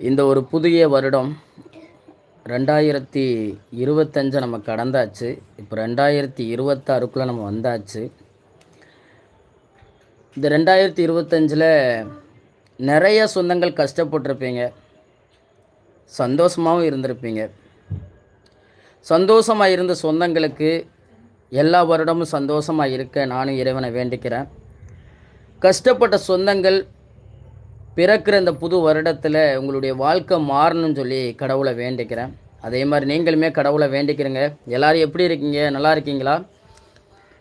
இந்த ஒரு புதிய வருடம் ரெண்டாயிரத்தி இருபத்தஞ்சை நம்ம கடந்தாச்சு. இப்போ ரெண்டாயிரத்தி இருபத்தாறுக்குள்ளே நம்ம வந்தாச்சு. இந்த ரெண்டாயிரத்தி இருபத்தஞ்சில் நிறைய சொந்தங்கள் கஷ்டப்பட்டிருப்பீங்க. சந்தோஷமாகவும் இருந்திருப்பீங்க. சந்தோஷமாக இருந்த சொந்தங்களுக்கு எல்லா வருடமும் சந்தோஷமாக இருக்க நானும் இறைவனை வேண்டிக்கிறேன். கஷ்டப்பட்ட சொந்தங்கள் பிறக்கிற இந்த புது வருடத்தில் உங்களுடைய வாழ்க்கை மாறணும்னு சொல்லி கடவுளை வேண்டிக்கிறேன். அதே மாதிரி நீங்களுமே கடவுளை வேண்டிக்கிறீங்க. எல்லோரும் எப்படி இருக்கீங்க? நல்லா இருக்கீங்களா?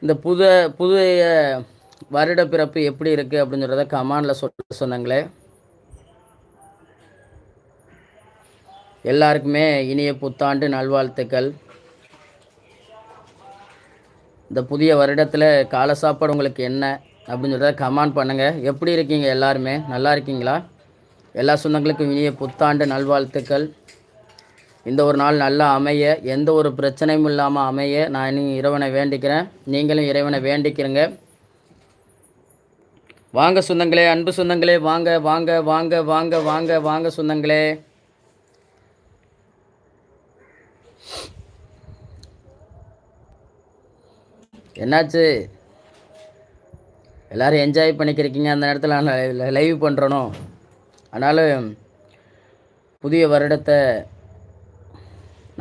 இந்த புது புதிய வருட பிறப்பு எப்படி இருக்குது அப்படின்னு சொல்கிறத கமானில் சொல்ல சொன்னாங்களே. எல்லாருக்குமே இனிய புத்தாண்டு நல்வாழ்த்துக்கள். இந்த புதிய வருடத்தில் காலை சாப்பாடு உங்களுக்கு என்ன? அப்படின்னு சொல்கிறத கமெண்ட் பண்ணுங்கள் எப்படி இருக்கீங்க எல்லாருமே? நல்லா இருக்கீங்களா? எல்லா சொந்தங்களுக்கும் இனிய புத்தாண்டு நல்வாழ்த்துக்கள். இந்த ஒரு நாள் நல்லா அமைய எந்த ஒரு பிரச்சனையும் இல்லாமல் அமைய நான் இனி இறைவனை வேண்டிக்கிறேன். நீங்களும் இறைவனை வேண்டிக்கிறங்க. வாங்க சொந்தங்களே அன்பு சொந்தங்களே வாங்க வாங்க வாங்க வாங்க வாங்க வாங்க சொந்தங்களே. என்னாச்சு? எல்லோரும் என்ஜாய் பண்ணிக்கிறீங்க அந்த நேரத்தில் நான் லைவ் பண்ணுறனோ அதனால் புதிய வருடத்தை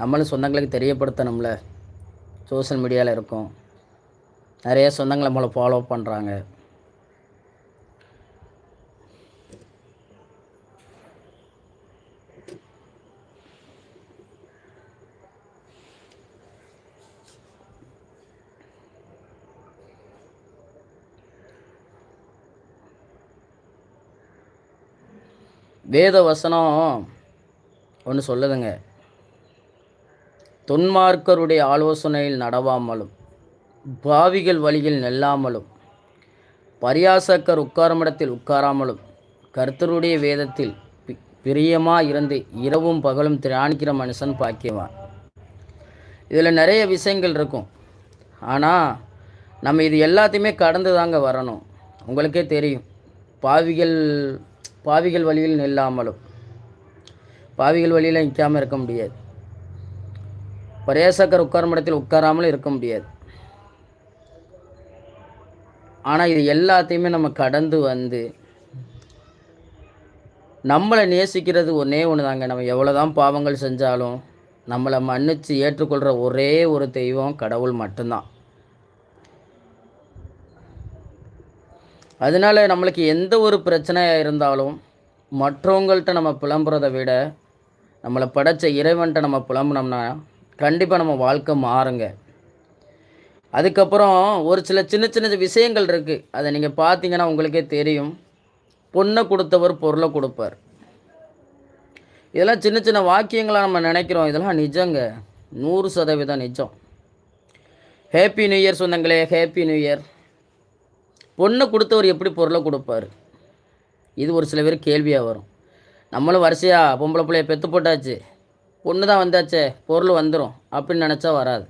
நம்மளும் சொந்தங்களுக்கு தெரியப்படுத்தணும்ல. சோஷியல் மீடியாவில் இருக்கோம். நிறைய சொந்தங்களை நம்மளை ஃபாலோ பண்ணுறாங்க வேத வசனம் ஒன்று சொல்லுதுங்க. தொன்மார்க்கருடைய ஆலோசனையில் நடவாமலும் பாவிகள் வழியில் நெல்லாமலும் பரியாசக்கர் உட்காரமிடத்தில் உட்காராமலும் கர்த்தருடைய வேதத்தில் பிரியமாக இருந்து இரவும் பகலும் திராணிக்கிற மனுஷன் பாக்கியவான். இதில் நிறைய விஷயங்கள் இருக்கும். ஆனால் நம்ம இது எல்லாத்தையுமே கடந்து தாங்க வரணும். உங்களுக்கே தெரியும். பாவிகள் பாவிகள் வழியில் நில்லாமலும் பாவிகள் வழியில் நிற்காமல் இருக்க முடியாது. பரேசக்கர் உட்காரும் இடத்தில் உட்காராமலும் இருக்க முடியாது. ஆனால் இது எல்லாத்தையுமே நம்ம கடந்து வந்து நம்மளை நேசிக்கிறது ஒன்றே ஒன்று தாங்க நம்ம எவ்வளோ தான் பாவங்கள் செஞ்சாலும் நம்மளை மன்னித்து ஏற்றுக்கொள்கிற ஒரே ஒரு தெய்வம் கடவுள் மட்டும்தான். அதனால் நம்மளுக்கு எந்த ஒரு பிரச்சனையாக இருந்தாலும் மற்றவங்கள்ட்ட நம்ம புலம்புறதை விட நம்மளை படைத்த இறைவன்ட்ட நம்ம புலம்புனோம்னா கண்டிப்பாக நம்ம வாழ்க்கை மாறுங்க. அதுக்கப்புறம் ஒரு சில சின்ன சின்ன விஷயங்கள் இருக்குது அதை நீங்கள் பார்த்தீங்கன்னா உங்களுக்கே தெரியும். பொண்ணை கொடுத்தவர் பொருளை கொடுப்பார். இதெல்லாம் சின்ன சின்ன வாக்கியங்களாக நம்ம நினைக்கிறோம். இதெல்லாம் நிஜங்க. நூறு சதவீதம் நிஜம். ஹேப்பி நியூ இயர் சொந்தங்களே ஹேப்பி நியூ இயர் பொண்ணை கொடுத்தவர் எப்படி பொருளை கொடுப்பார்? இது ஒரு சில பேர் கேள்வியாக வரும். நம்மளும் வரிசையாக பொம்பளை பிள்ளைய பெற்று போட்டாச்சு. பொண்ணு தான் வந்தாச்சே பொருள் வந்துடும் அப்படின்னு நினச்சா வராது.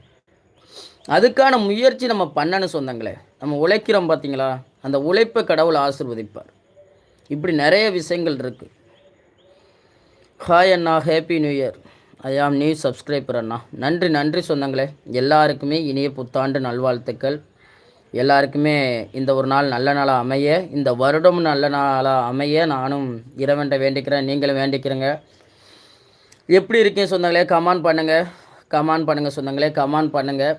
அதுக்கான முயற்சி நம்ம பண்ணணும் சொந்தங்களே. நம்ம உழைக்கிறோம் பார்த்தீங்களா அந்த உழைப்பை கடவுள் ஆசிர்வதிப்பார். இப்படி நிறைய விஷயங்கள் இருக்குது hi Anna happy new year I am new subscriber அண்ணா. நன்றி நன்றி சொந்தங்களே. எல்லாருக்குமே இனிய புத்தாண்டு நல்வாழ்த்துக்கள். எல்லாருக்குமே இந்த ஒரு நாள் நல்ல நாளாக அமைய இந்த வருடம் நல்ல நாளாக அமைய நானும் இறைவன்ட்ட வேண்டிக்கிறேன் நீங்களும் வேண்டிக்கிறேங்க. எப்படி இருக்கீங்க சொந்தங்களே? கமான் பண்ணுங்கள் கமான் பண்ணுங்கள் சொந்தங்களே. கமான் பண்ணுங்கள்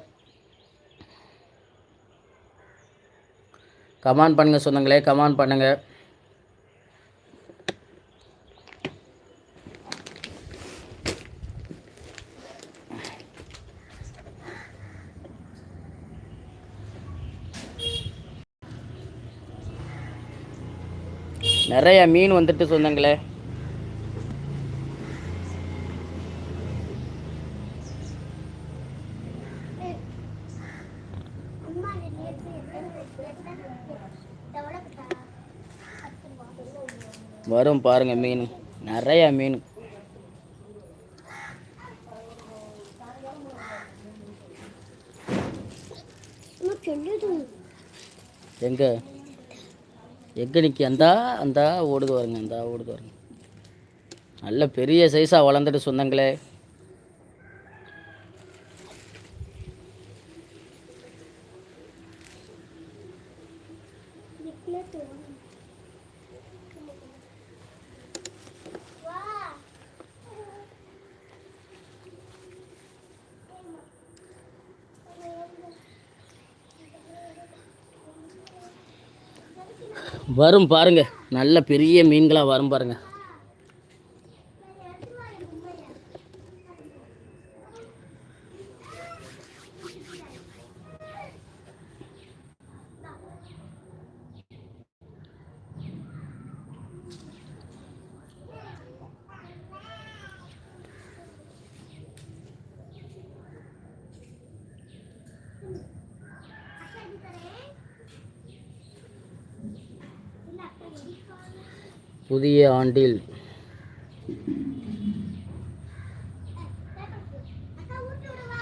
கமான் பண்ணுங்கள் சொந்தங்களே. கமான் பண்ணுங்கள் நிறைய மீன் வந்துட்டு சொந்தங்களே வரும் பாருங்க மீன். நிறைய மீன். எங்க? எங்கே நிற்கி அந்தா அந்தா ஓடுது வருங்க அந்தா ஓடுது வருங்க நல்ல பெரிய சைஸாக வளர்ந்துட்டு சொந்தங்களே. வரும் பாருங்க. நல்ல பெரிய மீன்களாக வரும் பாருங்க புதிய ஆண்டில்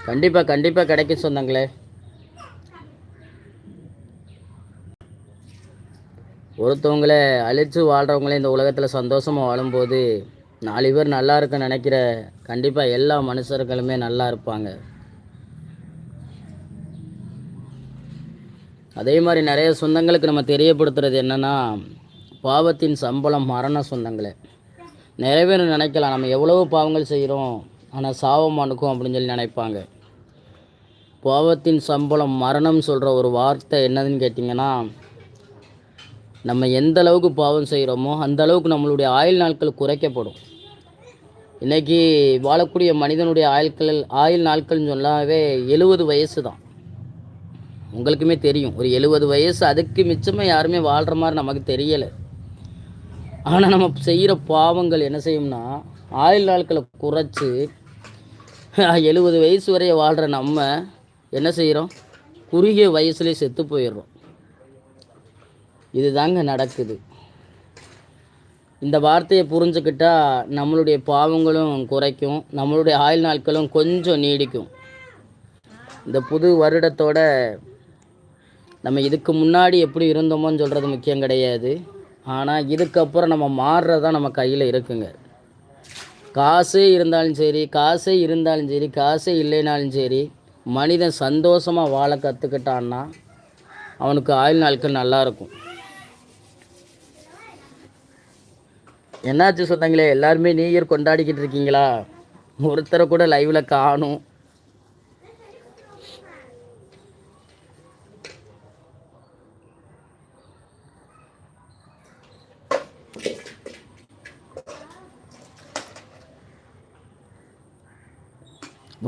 கண்டிப்பாக கண்டிப்பாக கிடைக்கும் சொந்தங்களே. ஒருத்தவங்கள அழித்து வாழ்கிறவங்களே இந்த உலகத்தில் சந்தோஷமாக வாழும்போது நாலு பேர் நல்லா இருக்குன்னு நினைக்கிற கண்டிப்பாக எல்லா மனுஷர்களுமே நல்லா இருப்பாங்க. அதே மாதிரி நிறைய சொந்தங்களுக்கு நம்ம தெரியப்படுத்துறது என்னென்னா பாவத்தின் சம்பளம் மரண சொந்தங்களே. நிறைய நினைக்கலாம். நம்ம எவ்வளவு பாவங்கள் செய்கிறோம் ஆனால் சாபம் அணுக்கும் அப்படின்னு சொல்லி நினைப்பாங்க. பாவத்தின் சம்பளம் மரணம் சொல்கிற ஒரு வார்த்தை என்னதுன்னு கேட்டிங்கன்னா நம்ம எந்த அளவுக்கு பாவம் செய்கிறோமோ அந்த அளவுக்கு நம்மளுடைய ஆயுள் நாட்கள் குறைக்கப்படும். இன்றைக்கி வாழக்கூடிய மனிதனுடைய ஆயுட்கள் ஆயுள் நாட்கள்னு சொல்லாவே எழுபது வயசு தான். உங்களுக்குமே தெரியும். ஒரு எழுபது வயசு அதுக்கு மிச்சமாக யாருமே வாழ்கிற மாதிரி நமக்கு தெரியலை. ஆனால் நம்ம செய்கிற பாவங்கள் என்ன செய்யும்னா ஆயுள் நாட்களை குறைச்சி எழுபது வயசு வரைய வாழ்கிற நம்ம என்ன செய்கிறோம் குறுகிய வயசுலேயே செத்து போயிடுறோம். இதுதாங்க நடக்குது. இந்த வார்த்தையை புரிஞ்சுக்கிட்டா நம்மளுடைய பாவங்களும் குறைக்கும் நம்மளுடைய ஆயுள் நாட்களும் கொஞ்சம் நீடிக்கும். இந்த புது வருடத்தோட நம்ம இதுக்கு முன்னாடி எப்படி இருந்தோமோன்னு சொல்கிறது முக்கியம் கிடையாது. ஆனால் இதுக்கப்புறம் நம்ம மாறுறதான் நம்ம கையில் இருக்குங்க. காசே இருந்தாலும் சரி காசே இருந்தாலும் சரி காசே இல்லைனாலும் சரி மனிதன் சந்தோஷமாக வாழ கற்றுக்கிட்டான்னா அவனுக்கு ஆயுள் நாட்கள் நல்லா இருக்கும். என்னாச்சு சொன்னாங்களே எல்லாருமே நியூ இயர் கொண்டாடிக்கிட்டு இருக்கீங்களா? ஒருத்தரை கூட லைவில் காணும்.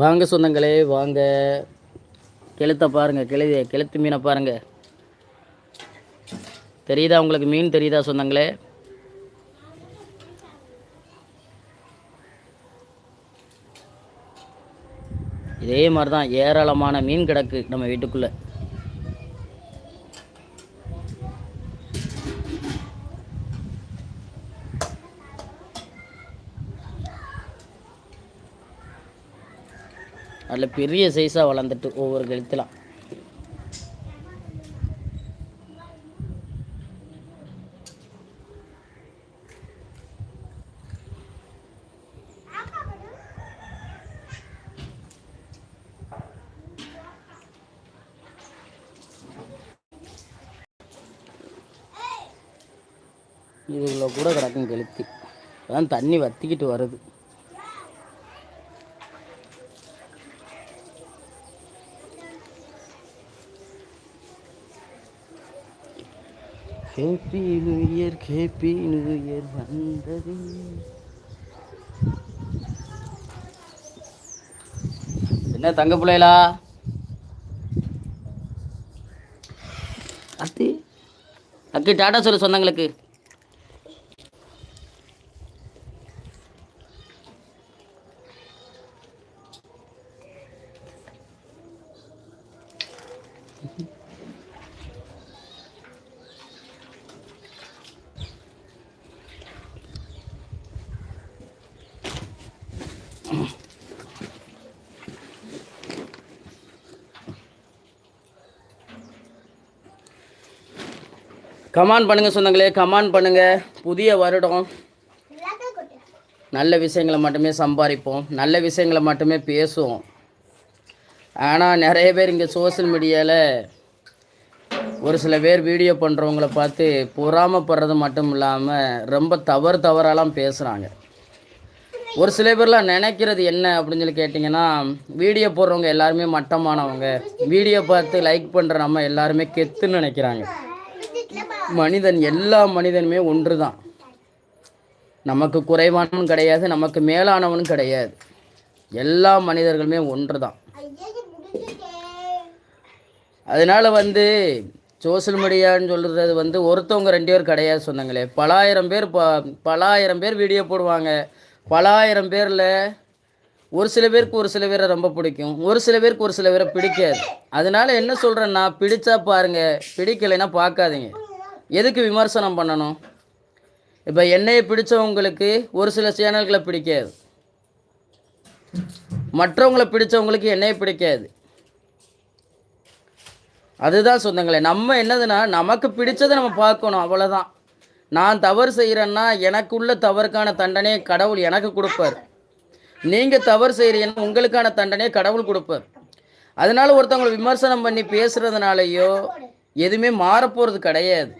வாங்க சொந்தங்களே வாங்க. கிளத்தை பாருங்கள் கெளு கெளுத்து மீனை பாருங்கள் தெரியுதா உங்களுக்கு மீன்? தெரியுதா சொந்தங்களே? இதே மாதிரி தான் ஏராளமான மீன் கிடக்கு நம்ம வீட்டுக்குள்ளே. அதில் பெரிய சைஸாக வளர்ந்துட்டு ஒவ்வொரு கழுத்துலாம் இதுக்குள்ள கூட கிடக்கும் கெளுத்தி அதான் தண்ணி வத்திக்கிட்டு வருது. Happy new year happy new year வந்தது. என்ன தங்க பிள்ளைகளா? அத்தி அக்கி டாடா சொல்லு சொந்தங்களுக்கு கமான் பண்ணுங்க சொந்தங்களே கமான் பண்ணுங்க. புதிய வருடம். நல்ல விஷயங்களை மட்டுமே சம்பாதிப்போம். நல்ல விஷயங்களை மட்டுமே பேசுவோம். ஆனால் நிறைய பேர் இங்கே சோஷியல் மீடியாவில் ஒரு சில பேர் வீடியோ பண்ணுறவங்கள பார்த்து பொறாமப்படுறது மட்டும் இல்லாமல் ரொம்ப தவறு தவறாலாம் பேசுகிறாங்க ஒரு சில பேர்லாம் நினைக்கிறது என்ன அப்படின்னு சொல்லி கேட்டிங்கன்னா வீடியோ போடுறவங்க எல்லாருமே மட்டமானவங்க. வீடியோ பார்த்து லைக் பண்ணுற நம்ம எல்லாருமே கெத்துன்னு நினைக்கிறாங்க. மனிதன் எல்லா மனிதனுமே ஒன்று தான் நமக்கு குறைவானவன் கிடையாது நமக்கு மேலானவனும் கிடையாது. எல்லா மனிதர்களுமே ஒன்று தான் அதனால் வந்து சோஷியல் மீடியான்னு சொல்கிறது வந்து ஒருத்தவங்க ரெண்டு பேர் கிடையாது சொன்னாங்களே. பலாயிரம் பேர் ப பலாயிரம் பேர் வீடியோ போடுவாங்க. பலாயிரம் பேரில் ஒரு சில பேருக்கு ஒரு சில பேரை ரொம்ப பிடிக்கும். ஒரு சில பேருக்கு ஒரு சில பேரை பிடிக்காது. அதனால என்ன சொல்கிறேன்னா பிடிச்சா பாருங்க பிடிக்கலைன்னா பார்க்காதீங்க. எதுக்கு விமர்சனம் பண்ணணும்? இப்போ என்னையை பிடிச்சவங்களுக்கு ஒரு சில சேனல்களை பிடிக்காது. மற்றவங்களை பிடிச்சவங்களுக்கு என்னையை பிடிக்காது. அதுதான் சொந்தங்களே நம்ம என்னதுன்னா நமக்கு பிடிச்சதை நம்ம பார்க்கணும் அவ்வளோதான் நான் தவறு செய்கிறேன்னா எனக்குள்ள தவறுக்கான தண்டனையை கடவுள் எனக்கு கொடுப்பார். நீங்கள் தவறு செய்கிறீங்கன்னா உங்களுக்கான தண்டனையை கடவுள் கொடுப்பார். அதனால ஒருத்தவங்களை விமர்சனம் பண்ணி பேசுகிறதுனாலையோ எதுவுமே மாறப்போகிறது கிடையாது.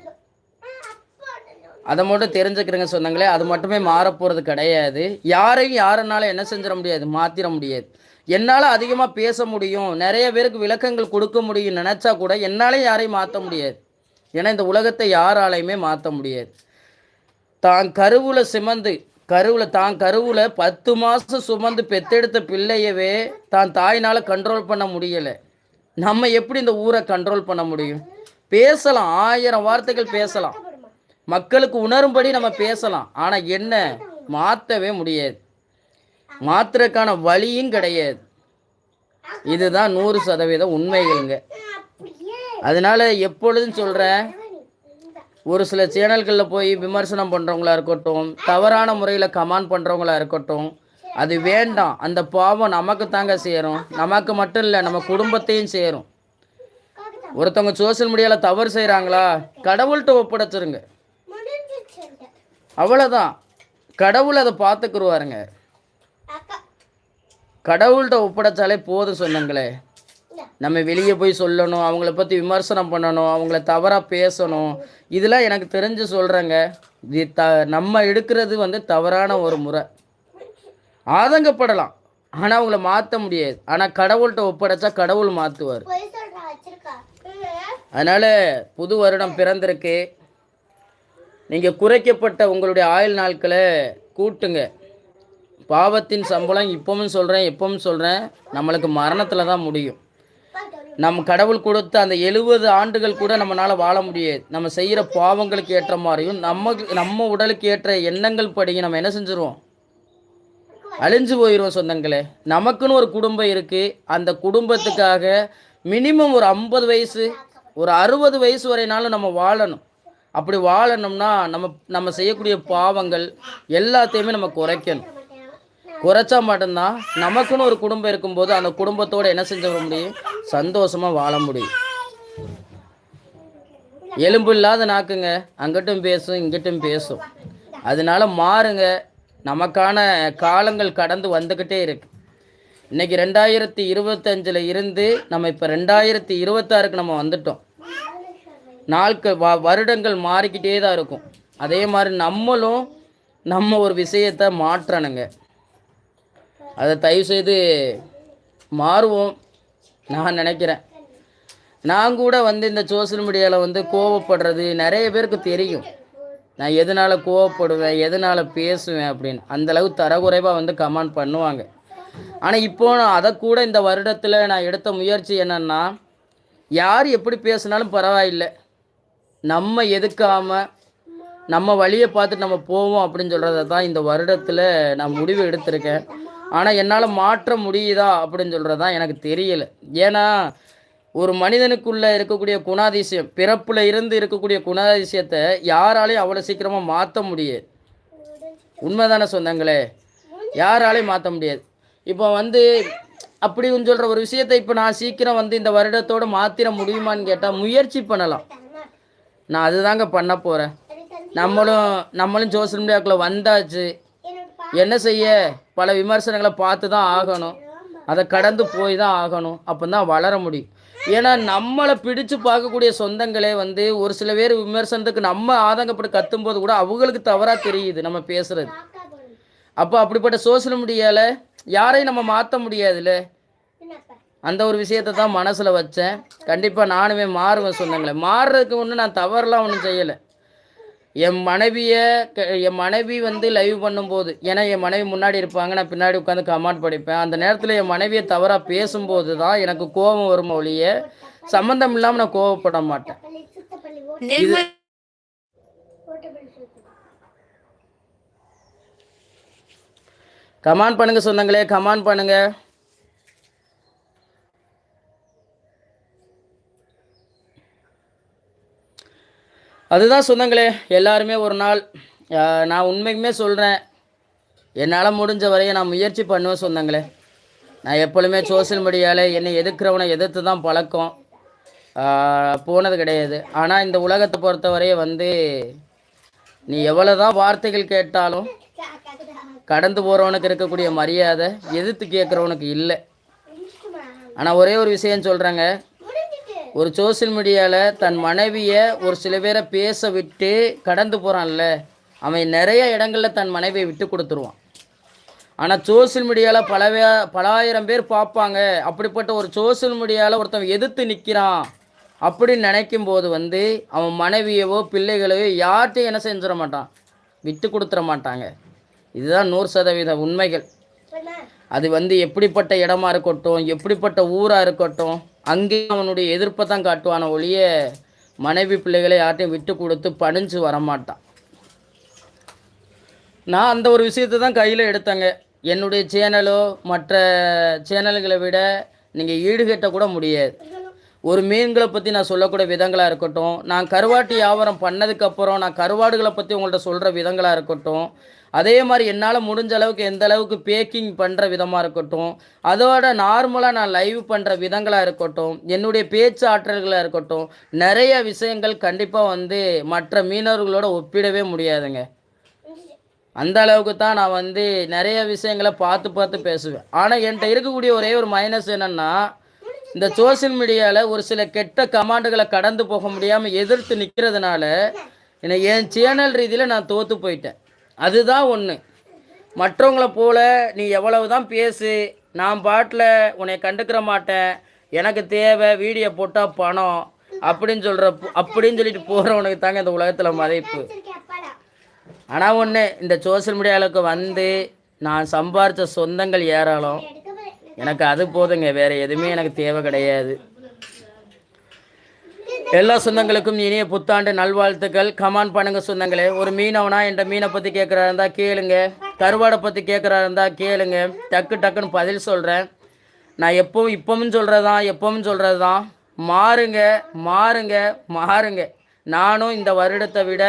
அதை மட்டும் தெரிஞ்சுக்கிறேங்க சொன்னாங்களே அது மட்டுமே மாறப்போகிறது கிடையாது. யாரையும் யாருனால என்ன செஞ்சிட முடியாது மாற்றிட முடியாது. என்னால் அதிகமாக பேச முடியும் நிறைய பேருக்கு விளக்கங்கள் கொடுக்க முடியும் நினச்சா கூட என்னாலையும் யாரையும் மாற்ற முடியாது. ஏன்னா இந்த உலகத்தை யாராலையுமே மாற்ற முடியாது. தான் கருவில் சுமந்து கருவில் தான் கருவில் பத்து மாதம் சுமந்து பெத்தெடுத்த பிள்ளையவே தான் தாயினால் கண்ட்ரோல் பண்ண முடியலை. நம்ம எப்படி இந்த ஊரை கண்ட்ரோல் பண்ண முடியும்? பேசலாம் ஆயிரம் வார்த்தைகள் பேசலாம். மக்களுக்கு உணரும்படி நம்ம பேசலாம். ஆனால் என்ன? மாற்றவே முடியாது. மாத்துறதுக்கான வழியும் கிடையாது. இதுதான் நூறு சதவீதம் உண்மைகள்ங்க. அதனால எப்பொழுதும் சொல்கிறேன் ஒரு சில சேனல்களில் போய் விமர்சனம் பண்ணுறவங்களா இருக்கட்டும் தவறான முறையில் கமெண்ட் பண்ணுறவங்களா இருக்கட்டும் அது வேண்டாம். அந்த பாவம் நமக்கு தாங்க சேரும். நமக்கு மட்டும் இல்லை நம்ம குடும்பத்தையும் சேரும். ஒருத்தவங்க சோஷியல் மீடியாவில் தவறு செய்கிறாங்களா கடவுள்கிட்ட ஒப்படைச்சிருங்க. அவ்வளோதான் கடவுள் அதை பார்த்துக்குருவாருங்க. கடவுள்கிட்ட ஒப்படைச்சாலே போதும் சொன்னங்களே. நம்ம வெளியே போய் சொல்லணும் அவங்கள பற்றி விமர்சனம் பண்ணணும் அவங்கள தவறாக பேசணும். இதெல்லாம் எனக்கு தெரிஞ்சு சொல்கிறேங்க இது த நம்ம எடுக்கிறது வந்து தவறான ஒரு முறை. ஆதங்கப்படலாம். ஆனால் அவங்கள மாற்ற முடியாது. ஆனால் கடவுள்கிட்ட ஒப்படைச்சா கடவுள் மாற்றுவார் அதனால் புது வருடம் பிறந்திருக்கு. நீங்கள் குறைக்கப்பட்ட உங்களுடைய ஆயுள் நாட்களை கூட்டுங்க. பாவத்தின் சம்பளம் இப்பவும் சொல்கிறேன் எப்பவும் சொல்கிறேன் நம்மளுக்கு மரணத்தில் தான் முடியும். நம் கடவுள் கொடுத்த அந்த எழுபது ஆண்டுகள் கூட நம்மளால் வாழ முடியாது. நம்ம செய்கிற பாவங்களுக்கு ஏற்ற மாதிரியும் நம்ம நம்ம உடலுக்கு ஏற்ற எண்ணங்கள் படி நம்ம என்ன செஞ்சுருவோம்? அழிஞ்சு போயிடுவோம் சொந்தங்களே. நமக்குன்னு ஒரு குடும்பம் இருக்குது அந்த குடும்பத்துக்காக மினிமம் ஒரு ஐம்பது வயசு ஒரு அறுபது வயசு வரைனாலும் நம்ம வாழணும். அப்படி வாழணும்னா நம்ம நம்ம செய்யக்கூடிய பாவங்கள் எல்லாத்தையுமே நம்ம குறைக்கணும். குறைச்சா மட்டும்தான் நமக்குன்னு ஒரு குடும்பம் இருக்கும்போது அந்த குடும்பத்தோடு என்ன செஞ்சு வர முடியும்? சந்தோஷமாக வாழ முடியும். எலும்பு இல்லாத நாக்குங்க. அங்கிட்டும் பேசும் இங்கிட்டும் பேசும். அதனால மாறுங்க. நமக்கான காலங்கள் கடந்து வந்துக்கிட்டே இருக்கு. இன்றைக்கி ரெண்டாயிரத்தி இருபத்தஞ்சில் இருந்து நம்ம இப்போ ரெண்டாயிரத்தி இருபத்தாறுக்கு நம்ம வந்துட்டோம். நாட்கள் வ வருடங்கள் மாறிக்கிட்டே தான் இருக்கும். அதே மாதிரி நம்மளும் நம்ம ஒரு விஷயத்தை மாற்றணுங்க. அதை தயவுசெய்து மாறுவோம் நான் நினைக்கிறேன். நான் கூட வந்து இந்த சோஷியல் மீடியாவில் வந்து கோவப்படுறது நிறைய பேருக்கு தெரியும். நான் எதனால் கோவப்படுவேன் எதனால் பேசுவேன் அப்படின்னு. அந்தளவு தரக்குறைவாக வந்து கமெண்ட் பண்ணுவாங்க. ஆனால் இப்போ நான் அதை கூட இந்த வருடத்தில் நான் எடுத்த முயற்சி என்னென்னா யார் எப்படி பேசினாலும் பரவாயில்லை. நம்ம எதுக்காமல் நம்ம வழியை பார்த்துட்டு நம்ம போவோம் அப்படின்னு சொல்கிறத தான் இந்த வருடத்தில் நான் முடிவு எடுத்திருக்கேன். ஆனால் என்னால் மாற்ற முடியுதா அப்படின்னு சொல்கிறது தான் எனக்கு தெரியலை. ஏன்னா ஒரு மனிதனுக்குள்ளே இருக்கக்கூடிய குணாதிசயம் பிறப்பில் இருந்து இருக்கக்கூடிய குணாதிசயத்தை யாராலையும் அவ்வளோ சீக்கிரமாக மாற்ற முடியாது. உண்மைதானே சொந்தங்களே? யாராலையும் மாற்ற முடியாது. இப்போ வந்து அப்படின்னு சொல்கிற ஒரு விஷயத்தை இப்போ நான் சீக்கிரம் வந்து இந்த வருடத்தோடு மாற்றிட முடியுமான்னு கேட்டால் முயற்சி பண்ணலாம். நான் அதுதாங்க பண்ண போகிறேன் நம்மளும் நம்மளும் சோசியல் மீடியாக்குள்ள வந்தாச்சு. என்ன செய்ய? பல விமர்சனங்களை பார்த்து தான் ஆகணும். அதை கடந்து போய் தான் ஆகணும். அப்போ தான் வளர முடியும். ஏன்னா நம்மளை பிடிச்சு பார்க்கக்கூடிய சொந்தங்களே வந்து ஒரு சில பேர் விமர்சனத்துக்கு நம்ம ஆதங்கப்பட்டு கத்தும்போது கூட அவங்களுக்கு தவறாக தெரியுது நம்ம பேசுறது. அப்போ அப்படிப்பட்ட சோசியல் மீடியாவில் யாரையும் நம்ம மாற்ற முடியாதுல்ல? அந்த ஒரு விஷயத்தை தான் மனசில் வச்சேன். கண்டிப்பாக நானுமே மாறுவேன் சொந்தங்களே மாறுறதுக்கு ஒன்றும் நான் தவறுலாம் ஒன்றும் செய்யலை. என் மனைவியை க- என் மனைவி வந்து லைவ் பண்ணும்போது ஏன்னா என் மனைவி முன்னாடி இருப்பாங்க நான் பின்னாடி உட்காந்து கமெண்ட் படிப்பேன். அந்த நேரத்தில் என் மனைவியை தவறாக பேசும்போது தான் எனக்கு கோபம் வரும் ஒழிய சம்மந்தம் இல்லாமல் நான் கோவப்பட மாட்டேன். கமெண்ட் பண்ணுங்க சொந்தங்களே கமெண்ட் பண்ணுங்க. அதுதான் சொந்தங்களே எல்லாருமே ஒரு நாள் நான் உண்மைக்குமே சொல்கிறேன் என்னால் முடிஞ்ச வரையும் நான் முயற்சி பண்ணுவேன் சொந்தங்களே. நான் எப்பொழுதுமே சோஷியல் மீடியாவில் என்னை எதிர்க்கிறவனை எதிர்த்து தான் பழக்கம் போனது கிடையாது. ஆனால் இந்த உலகத்தை பொறுத்தவரையே வந்து நீ எவ்வளோ தான் வார்த்தைகள் கேட்டாலும் கடந்து போகிறவனுக்கு இருக்கக்கூடிய மரியாதை எதிர்த்து கேட்குறவனுக்கு இல்லை. ஆனால் ஒரே ஒரு விஷயம் சொல்கிறேங்க ஒரு சோஷியல் மீடியாவில் தன் மனைவியை ஒரு சில பேரை பேச விட்டு கடந்து போகிறான்ல அவன் நிறைய இடங்களில் தன் மனைவியை விட்டு கொடுத்துருவான். ஆனால் சோஷியல் மீடியாவில் பல பலாயிரம் பேர் பார்ப்பாங்க. அப்படிப்பட்ட ஒரு சோஷியல் மீடியாவில் ஒருத்தன் எதிர்த்து நிற்கிறான் அப்படின்னு நினைக்கும் போது வந்து அவன் மனைவியவோ பிள்ளைகளையோ யார்கிட்டையும் என்ன செஞ்சிட மாட்டான். விட்டு கொடுத்துட மாட்டாங்க. இதுதான் நூறு சதவீத உண்மைகள். அது வந்து எப்படிப்பட்ட இடமா இருக்கட்டும் எப்படிப்பட்ட ஊராக இருக்கட்டும் அங்கே அவனுடைய எதிர்ப்பை தான் காட்டுவான ஒழிய மனைவி பிள்ளைகளை யார்ட்டையும் விட்டு கொடுத்து பணிஞ்சு வரமாட்டான். நான் அந்த ஒரு விஷயத்தை தான் கையில் எடுத்தேங்க. என்னுடைய சேனலோ மற்ற சேனல்களை விட நீங்கள் ஈடுகட்ட கூட முடியாது. ஒரு மீன்களை பற்றி நான் சொல்லக்கூடிய விதங்களாக இருக்கட்டும் நான் கருவாட்டு வியாபாரம் பண்ணதுக்கப்புறம் நான் கருவாடுகளை பற்றி உங்கள்கிட்ட சொல்கிற விதங்களாக இருக்கட்டும் அதே மாதிரி என்னால் முடிஞ்ச அளவுக்கு எந்த அளவுக்கு பேக்கிங் பண்ணுற விதமாக இருக்கட்டும் அதோட நார்மலாக நான் லைவ் பண்ணுற விதங்களாக இருக்கட்டும் என்னுடைய பேச்சு ஆற்றல்களாக இருக்கட்டும் நிறைய விஷயங்கள் கண்டிப்பாக வந்து மற்ற மீனவர்களோட ஒப்பிடவே முடியாதுங்க. அந்த அளவுக்கு தான் நான் வந்து நிறைய விஷயங்களை பார்த்து பார்த்து பேசுவேன். ஆனால் என்கிட்ட இருக்கக்கூடிய ஒரே ஒரு மைனஸ் என்னென்னா இந்த சோஷியல் மீடியாவில் ஒரு சில கெட்ட கமாண்டுகளை கடந்து போக முடியாமல் எதிர்த்து நிற்கிறதுனால என்னை என் சேனல் ரீதியில் நான் தோற்று போயிட்டேன். அதுதான் ஒன்று மற்றவங்கள போல நீ எவ்வளவு தான் பேசு நான் பாட்டில் உன்னை கண்டுக்கிற மாட்டேன். எனக்கு தேவை வீடியோ போட்டால் பணம். அப்படின்னு சொல்கிற அப்படின்னு சொல்லிட்டு போகிறவனுக்கு தாங்க இந்த உலகத்தில் மதிப்பு. ஆனால் ஒன்று இந்த சோஷியல் மீடியாவுக்கு வந்து நான் சம்பாரித்த சொந்தங்கள் ஏராளம். எனக்கு அது போதுங்க வேறு எதுவுமே எனக்கு தேவை கிடையாது. எல்லா சொந்தங்களுக்கும் இனிய புத்தாண்டு நல்வாழ்த்துக்கள். கமான் பண்ணுங்க சொந்தங்களே. ஒரு மீனவனா என்ற மீனை பற்றி கேட்குறா இருந்தா கேளுங்க. கருவாடை பற்றி கேட்குறா இருந்தா கேளுங்க. டக்கு டக்குன்னு பதில் சொல்கிறேன் நான் எப்பவும் இப்பவும் சொல்கிறது தான் எப்பவும் சொல்கிறது தான் மாறுங்க மாறுங்க மாறுங்க. நானும் இந்த வருடத்தை விட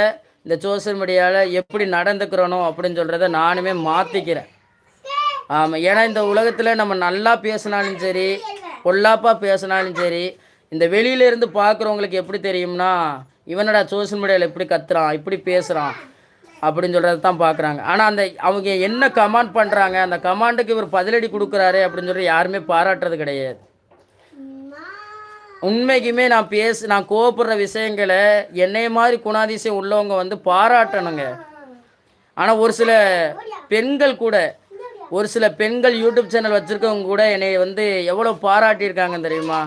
இந்த சோஷியல் மீடியாவில் எப்படி நடந்துக்கிறனோ அப்படின்னு சொல்கிறத நானுமே மாற்றிக்கிறேன் ஆமாம் ஏன்னா இந்த உலகத்தில் நம்ம நல்லா பேசினாலும் சரி பொல்லாப்பாக பேசினாலும் சரி இந்த வெளியில இருந்து பார்க்குறவங்களுக்கு எப்படி தெரியும்னா இவனடா சோஷியல் மீடியாவில் எப்படி கத்துறான் இப்படி பேசுகிறான் அப்படின்னு சொல்கிறத தான் பார்க்குறாங்க. ஆனால் அந்த அவங்க என்ன கமாண்ட் பண்ணுறாங்க அந்த கமாண்டுக்கு இவர் பதிலடி கொடுக்குறாரு அப்படின்னு சொல்லி யாருமே பாராட்டுறது கிடையாது. உண்மைக்குமே நான் பேச நான் கோவப்படுற விஷயங்களை என்னைய மாதிரி குணாதிசயம் உள்ளவங்க வந்து பாராட்டணுங்க. ஆனால் ஒரு சில பெண்கள் கூட ஒரு சில பெண்கள் யூடியூப் சேனல் வச்சுருக்கவங்க கூட என்னை வந்து எவ்வளோ பாராட்டியிருக்காங்க தெரியுமா?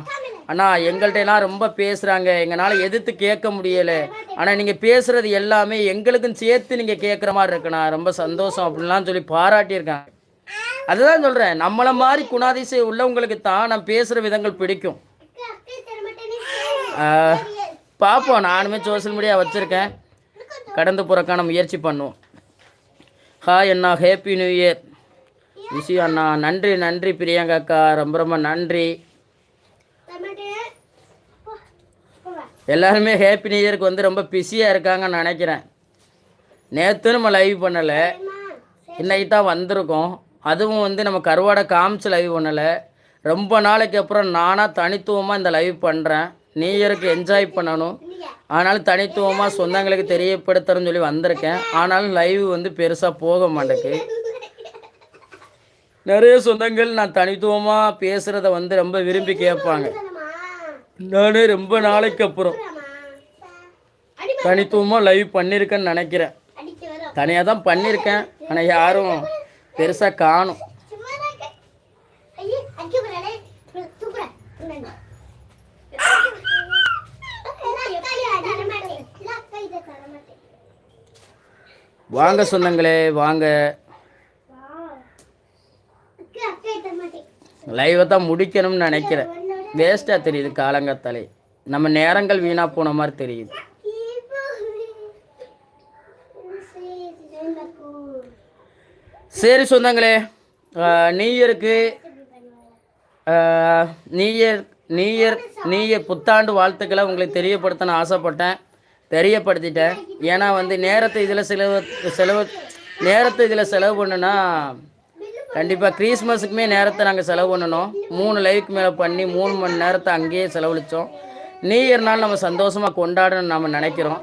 அண்ணா எங்கள்கிட்டலாம் ரொம்ப பேசுகிறாங்க எங்களால் எதிர்த்து கேட்க முடியலை. ஆனால் நீங்கள் பேசுகிறது எல்லாமே எங்களுக்கும் சேர்த்து நீங்கள் கேட்குற மாதிரி இருக்குண்ணா. ரொம்ப சந்தோஷம் அப்படின்லாம் சொல்லி பாராட்டியிருக்காங்க. அதுதான் சொல்கிறேன் நம்மளை மாதிரி குணாதிசயம் உள்ளவங்களுக்கு தான் நான் பேசுகிற விதங்கள் பிடிக்கும். பார்ப்போம் நானுமே சோஷியல் மீடியா வச்சுருக்கேன். கடந்து போகிறக்கான முயற்சி பண்ணுவோம். ஹாய் அண்ணா. ஹேப்பி நியூ இயர் விஷயம் அண்ணா. நன்றி நன்றி பிரியங்கா அக்கா. ரொம்ப ரொம்ப நன்றி. எல்லாருமே ஹேப்பி நியூ இயருக்கு வந்து ரொம்ப பிஸியாக இருக்காங்கன்னு நினைக்கிறேன். நேற்று நம்ம லைவ் பண்ணலை. இன்னைக்கு தான் வந்திருக்கோம். அதுவும் வந்து நம்ம கருவாடை காமிச்சு லைவ் பண்ணலை. ரொம்ப நாளைக்கு அப்புறம் நானாக தனித்துவமாக இந்த லைவ் பண்ணுறேன் நியூ இயருக்கு என்ஜாய் பண்ணணும். ஆனாலும் தனித்துவமாக சொந்தங்களுக்கு தெரியப்படுத்துறேன்னு சொல்லி வந்திருக்கேன். ஆனாலும் லைவ் வந்து பெருசாக போக மாட்டேக்கு நிறைய சொந்தங்கள் நான் தனித்துவமாக பேசுகிறத வந்து ரொம்ப விரும்பி கேட்பாங்க. நானே ரொம்ப நாளைக்கு அப்புறம். தனித்துவமாக லைவ் பண்ணியிருக்கேன்னு நினைக்கிறேன். தனியாக தான் பண்ணியிருக்கேன் ஆனால் யாரும் பெருசாக காணும். வாங்க சொந்தங்களே வாங்க. லைவை தான் முடிக்கணும்னு நினைக்கிறேன். வேஸ்ட்டாக தெரியுது காலங்கத்தாலே. நம்ம நேரங்கள் வீணாக போன மாதிரி தெரியுது. சரி, சரி, பக்கம். சரி சொந்தங்களே நீயருக்கு நீயர் நீயர் நீயர் புத்தாண்டு வாழ்த்துக்களை உங்களுக்கு தெரியப்படுத்தணும் ஆசைப்பட்டேன். தெரியப்படுத்திட்டேன். ஏன்னா வந்து நேரத்தை இதில் செலவு செலவு நேரத்தை இதில் செலவு பண்ணுன்னா கண்டிப்பாக கிறிஸ்மஸுக்குமே நேரத்தை நாங்கள் செலவு பண்ணணும். மூணு லைவுக்கு மேலே பண்ணி மூணு மணி நேரத்தை அங்கேயே செலவழித்தோம் நியூ இயர் நம்ம சந்தோஷமாக கொண்டாடணும்னு நம்ம நினைக்கிறோம்.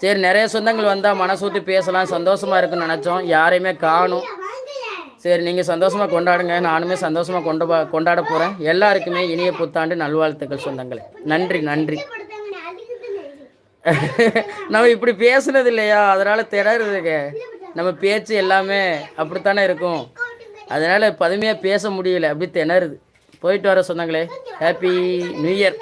சரி நிறைய சொந்தங்கள் வந்தால் மனசூட்டி பேசலாம். சந்தோஷமாக இருக்குன்னு நினச்சோம். யாரையுமே காணும். சரி நீங்கள் சந்தோஷமாக கொண்டாடுங்க. நானுமே சந்தோஷமாக கொண்டு கொண்டாட போகிறேன் எல்லாருக்குமே இனிய புத்தாண்டு நல்வாழ்த்துக்கள் சொந்தங்களே. நன்றி நன்றி. நம்ம இப்படி பேசுனது இல்லையா? அதனால் திணறுதுங்க. நம்ம பேச்சு எல்லாமே அப்படித்தானே இருக்கும். அதனால் பதுமையாக பேச முடியல. அப்படி திணறுது. போயிட்டு வர சொன்னாங்களே ஹாப்பி நியூ இயர்